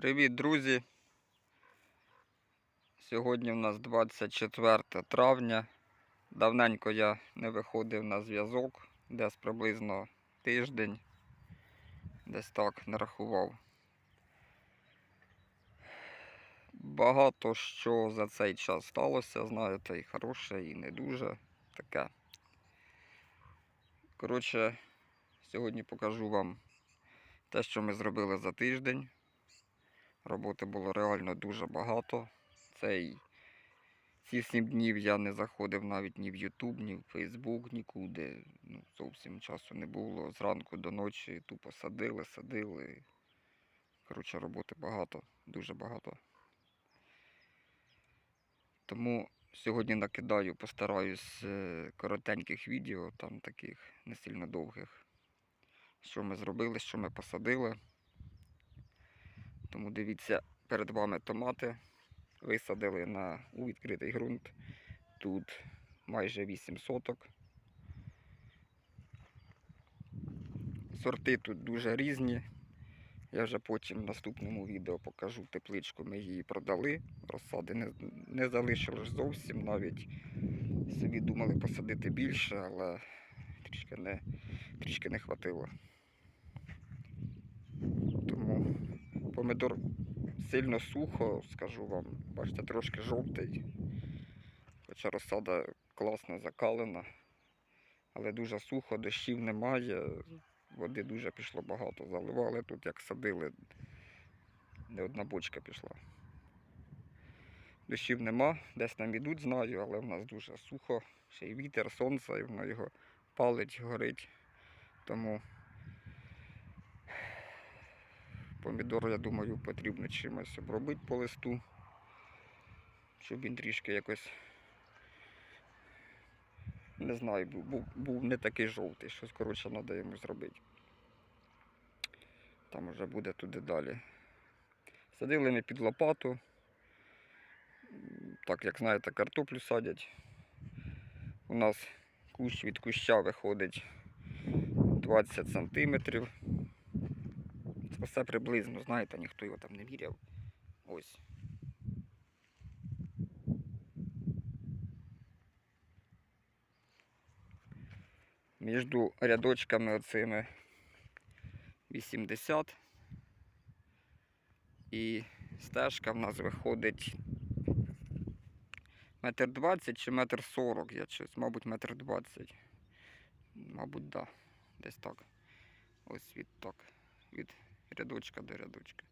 Привіт, друзі! Сьогодні в нас 24 травня. Давненько я не виходив на зв'язок, десь приблизно тиждень, десь так нарахував. Багато що за цей час сталося, знаєте, і хороше, і не дуже таке. Коротше, сьогодні покажу вам те, що ми зробили за тиждень. Роботи було реально дуже багато. Цей, ці сім днів я не заходив навіть ні в YouTube, ні в Facebook, нікуди. Ну, зовсім часу не було. Зранку до ночі тупо садили, садили. Коротше, роботи багато, дуже багато. Тому сьогодні накидаю, постараюсь е, коротеньких відео, там таких не сильно довгих. Що ми зробили, що ми посадили. Тому дивіться, перед вами томати. Висадили на, у відкритий ґрунт. Тут майже 8 соток. Сорти тут дуже різні. Я вже потім в наступному відео покажу тепличку. Ми її продали. Розсади не, не залишилось зовсім. Навіть собі думали посадити більше, але трішки не, трішки не хватило. Тому помидор сильно сухо, скажу вам. Бачите, трошки жовтий. Хоча розсада класно закалена. Але дуже сухо, дощів немає, води дуже пішло багато. Заливали тут, як садили, не одна бочка пішла. Дощів нема, десь нам ідуть, знаю, але в нас дуже сухо, ще й вітер, сонце, і воно його палить, горить. Тому помідор, я думаю, потрібно чимось обробити по листу, щоб він трішки якось, не знаю, був, був, не такий жовтий, щось коротше треба йому зробити. Там вже буде туди далі. Садили ми під лопату. Так як знаєте, картоплю садять. У нас кущ від куща виходить 20 сантиметрів. Все приблизно, знаєте, ніхто його там не міряв. Ось. Між рядочками оцими 80. І стежка в нас виходить метр двадцять чи метр сорок, я щось, мабуть, метр двадцять. Мабуть, да. Десь так. Ось від так. Від рядочка до рядочка.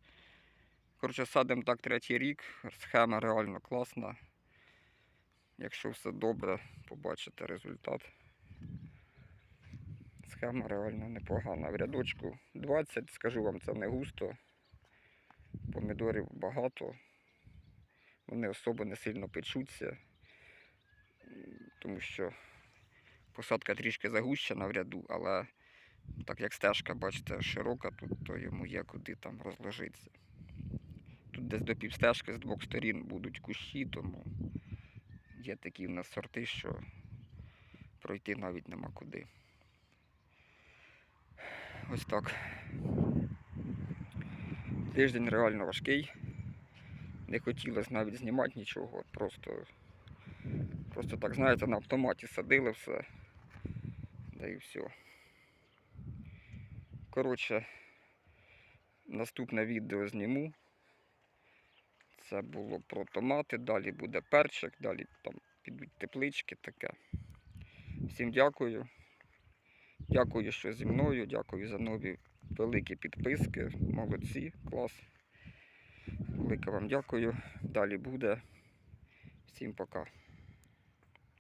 Коротше, садимо так третій рік. Схема реально класна. Якщо все добре, побачите результат. Схема реально непогана. В рядочку 20, скажу вам, це не густо. Помідорів багато. Вони особо не сильно печуться, тому що посадка трішки загущена в ряду, але так як стежка, бачите, широка, тут то йому є куди там розложитися. Тут десь до півстежки з двох сторін будуть кущі, тому є такі в нас сорти, що пройти навіть нема куди. Ось так. Тиждень реально важкий. Не хотілося навіть знімати нічого. Просто, просто так, знаєте, на автоматі садили все. Да і все. Коротше, наступне відео зніму. Це було про томати, далі буде перчик, далі там підуть теплички таке. Всім дякую. Дякую, що зі мною, дякую за нові великі підписки. Молодці, клас. Велике вам дякую. Далі буде. Всім пока.